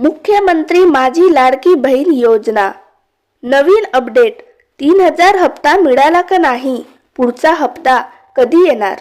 मुख्यमंत्री माझी लाडकी बहीण योजना. नवीन अपडेट. तीन हजार हप्ता मिळाला का नाही? पुढचा हप्ता कधी येणार?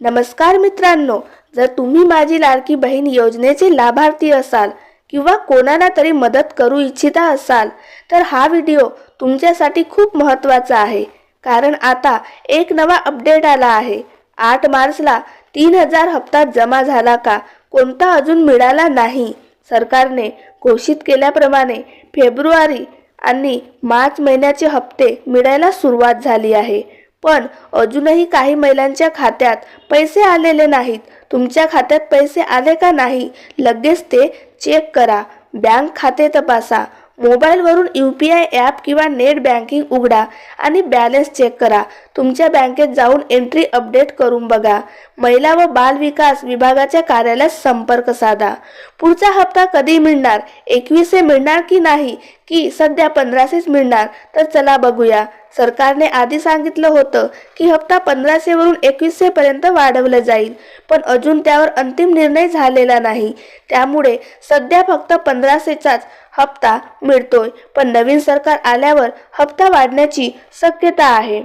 नमस्कार मित्रांनो जर तुम्ही माझी लाडकी बहीण योजनेचे लाभार्थी असाल किंवा कोणाला तरी मदत करू इच्छिता असाल तर हा व्हिडिओ तुमच्यासाठी खूप महत्त्वाचा आहे. कारण आता एक नवा अपडेट आला आहे. आठ मार्चला तीन हजार हप्ता जमा झाला का? कोणता अजून मिळाला नाही. सरकारने घोषित केल्याप्रमाणे फेब्रुवारी आणि मार्च महिन्याचे हप्ते मिळायला सुरुवात झाली आहे. पण अजूनही काही महिलांच्या खात्यात पैसे आलेले नाहीत. तुमच्या खात्यात पैसे आले का नाही लगेच ते चेक करा. बँक खाते तपासा. मोबाईलवरून यू पी आय ॲप किंवा नेट बँकिंग उघडा आणि बॅलन्स चेक करा. तुमच्या बँकेत जाऊन एंट्री अपडेट करून बघा. महिला व बाल विकास विभागाच्या कार्यालयात संपर्क साधा. पुढचा हप्ता कधी मिळणार? एकवीसशे मिळणार की नाही? की सध्या पंधराशेच मिळणार तर चला बघूया. सरकारने आधी सांगितलं होतं की हप्ता पंधराशेवरून एकवीसशेपर्यंत वाढवलं जाईल पण अजून त्यावर अंतिम निर्णय झालेला नाही. त्यामुळे सध्या फक्त पंधराशेचाच हप्ता मिळतोय पण नवीन सरकार आल्यावर हप्ता वाढण्याची शक्यता आहे.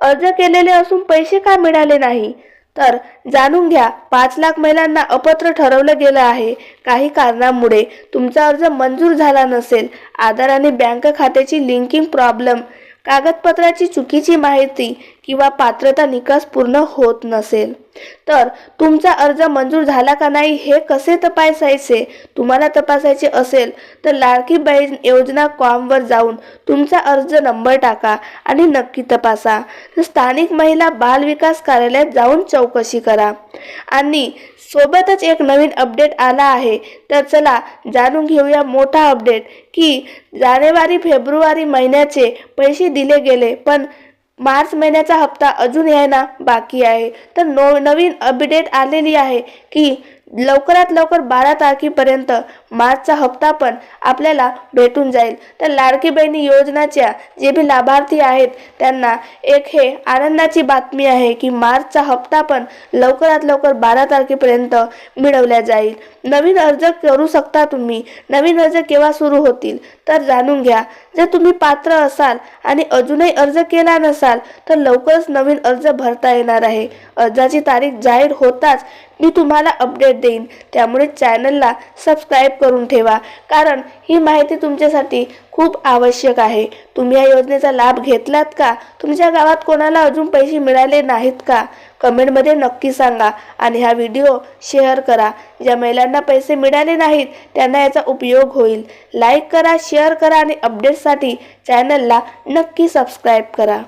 अर्ज केलेले असून पैसे का मिळाले नाही? तर जाणून घ्या पाच लाख महिलांना अपत्र ठरवलं गेलं आहे. काही कारणामुळे तुमचा अर्ज मंजूर झाला नसेल. आधार आणि बँक खात्याची लिंकिंग प्रॉब्लेम. कागदपत्राची चुकीची माहिती. किंवा पात्रता निकास पूर्ण होत नसेल. तर तुमचा अर्ज मंजूर झाला का नाही हे कसे तपासायचे? तुम्हाला तपासायचे असेल तर लाडकी बहीण योजना कॉमवर जाऊन तुमचा अर्ज नंबर टाका आणि नक्की तपासा. तर स्थानिक महिला बाल विकास कार्यालयात जाऊन चौकशी करा. आणि सोबतच एक नवीन अपडेट आला आहे. तर चला जाणून घेऊया मोठा अपडेट की जानेवारी फेब्रुवारी महिन्याचे पैसे दिले गेले पण मार्च महिन्याचा हप्ता अजून यायला बाकी आहे. तर नो नवीन अपडेट आलेली आहे की लवकरात लवकर बारा तारखेपर्यंत मार्चचा हप्ता पण आपल्याला भेटून जाईल. तर लाडकी बहिणी योजनाच्या जे बी लाभार्थी आहेत त्यांना एक हे आनंदाची बातमी आहे की मार्चचा हप्ता पण लवकरात लवकर बारा तारखेपर्यंत मिळवल्या जाईल. नवीन अर्ज करू शकता तुम्ही. नवीन अर्ज केव्हा सुरू होतील तर जाणून घ्या. जर तुम्ही पात्र असाल आणि अजूनही अर्ज केला नसाल तर लवकरच नवीन अर्ज भरता येणार आहे. अर्जाची तारीख जाहीर होताच मी तुम्हाला अपडेट देईन. त्यामुळे चॅनलला सबस्क्राईब करून ठेवा. कारण ही माहिती तुमच्यासाठी खूप आवश्यक आहे. तुम्ही या योजनेचा लाभ घेतलात का? तुमच्या गावात कोणाला अजून पैसे मिळाले नाहीत का? कमेंटमध्ये नक्की सांगा आणि हा व्हिडिओ शेअर करा. ज्या महिलांना पैसे मिळाले नाहीत त्यांना याचा उपयोग होईल. लाईक करा शेअर करा आणि अपडेटसाठी चॅनलला नक्की सबस्क्राईब करा.